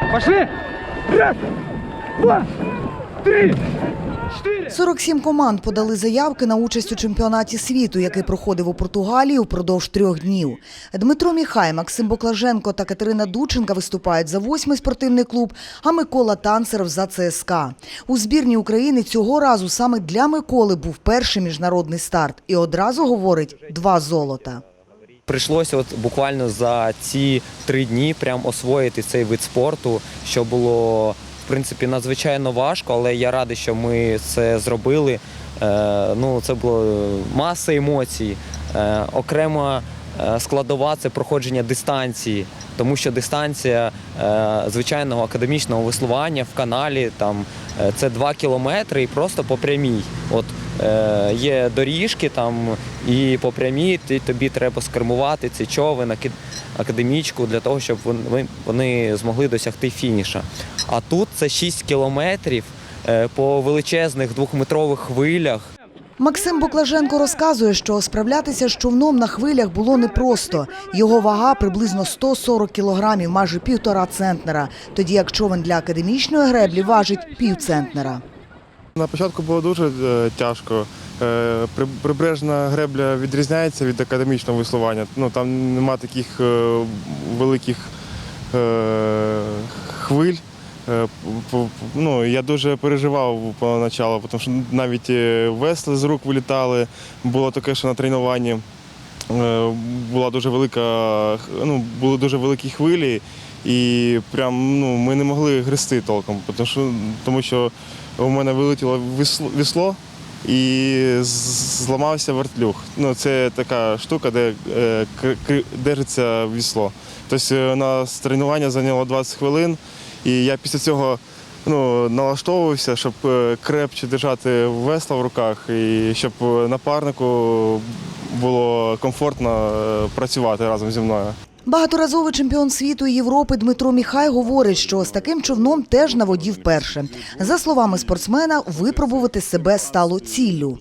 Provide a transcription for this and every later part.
Пошли! Раз, два, три, чотири. 47 команд подали заявки на участь у чемпіонаті світу, який проходив у Португалії впродовж трьох днів. Дмитро Міхай, Максим Боклаженко та Катерина Дученка виступають за восьмий спортивний клуб, а Микола Танцеров за ЦСКА. У збірні України цього разу саме для Миколи був перший міжнародний старт і одразу говорить два золота. Прийшлося от буквально за ці три дні прям освоїти цей вид спорту, що було в принципі надзвичайно важко, але я радий, що ми це зробили. Е, ну, це було маса емоцій. Е, окрема е, складова це проходження дистанції, тому що дистанція е, звичайного академічного веслування в каналі там е, це 2 кілометри і просто по прямій. От е, є доріжки там і по прямій тобі треба скермувати цей човен, аки- академічку для того, щоб вони, змогли досягти фініша. А тут це 6 кілометрів е, по величезних двохметрових хвилях. Максим Боклаженко розказує, що справлятися з човном на хвилях було непросто. Його вага приблизно 140 кілограмів, майже півтора центнера, тоді як човен для академічної греблі важить півцентнера. На початку було дуже е, тяжко. Е, Прибережна гребля відрізняється від академічного веслування. Ну, там нема таких е, великих хвиль. Е, Ну, я дуже переживав поначалу, тому що навіть е, весли з рук вилітали. Було таке, що на тренуванні е, була дуже велика, ну, були дуже великі хвилі, і прям ну, ми не могли грести толком, тому що, тому що у мене вилетіло весло і зламався вертлюг. Ну, це така штука, де е, держиться весло. Тобто на тренування зайняло 20 хвилин, і я після цього ну, налаштовувався, щоб е, крепче держати весла в руках і щоб напарнику було комфортно е, працювати разом зі мною. Багаторазовий чемпіон світу і Європи Дмитро Міхай говорить, що з таким човном теж на воді вперше. За словами спортсмена, випробувати себе стало ціллю.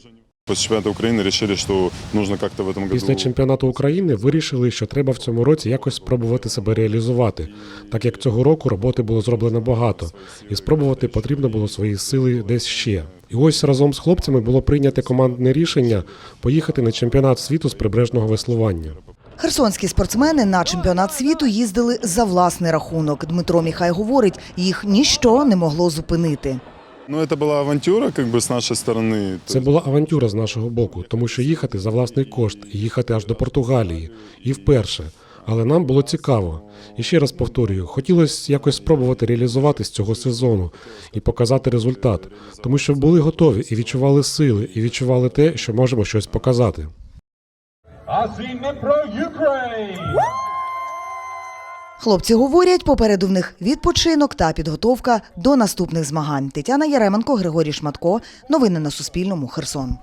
После чемпионата Украины решили, что нужно как-то в этом году... Після чемпіонату України вирішили, що треба в цьому році якось спробувати себе реалізувати, так як цього року роботи було зроблено багато, і спробувати потрібно було свої сили десь ще. І ось разом з хлопцями було прийняте командне рішення поїхати на чемпіонат світу з прибережного веслування. Херсонські спортсмени на чемпіонат світу їздили за власний рахунок. Дмитро Міхай говорить, їх ніщо не могло зупинити. Ну, это была авантюра, как бы, с нашей стороны. Це була авантюра з нашого боку, тому що їхати за власний кошт і їхати аж до Португалії і вперше. Але нам було цікаво. І ще раз повторюю, хотілося якось спробувати реалізувати з цього сезону і показати результат, тому що були готові і відчували сили, і відчували те, що можемо щось показати. Азімепро Ukraine! Хлопці говорять, попереду в них відпочинок та підготовка до наступних змагань. Тетяна Яременко, Григорій Шматко. Новини на Суспільному. Херсон.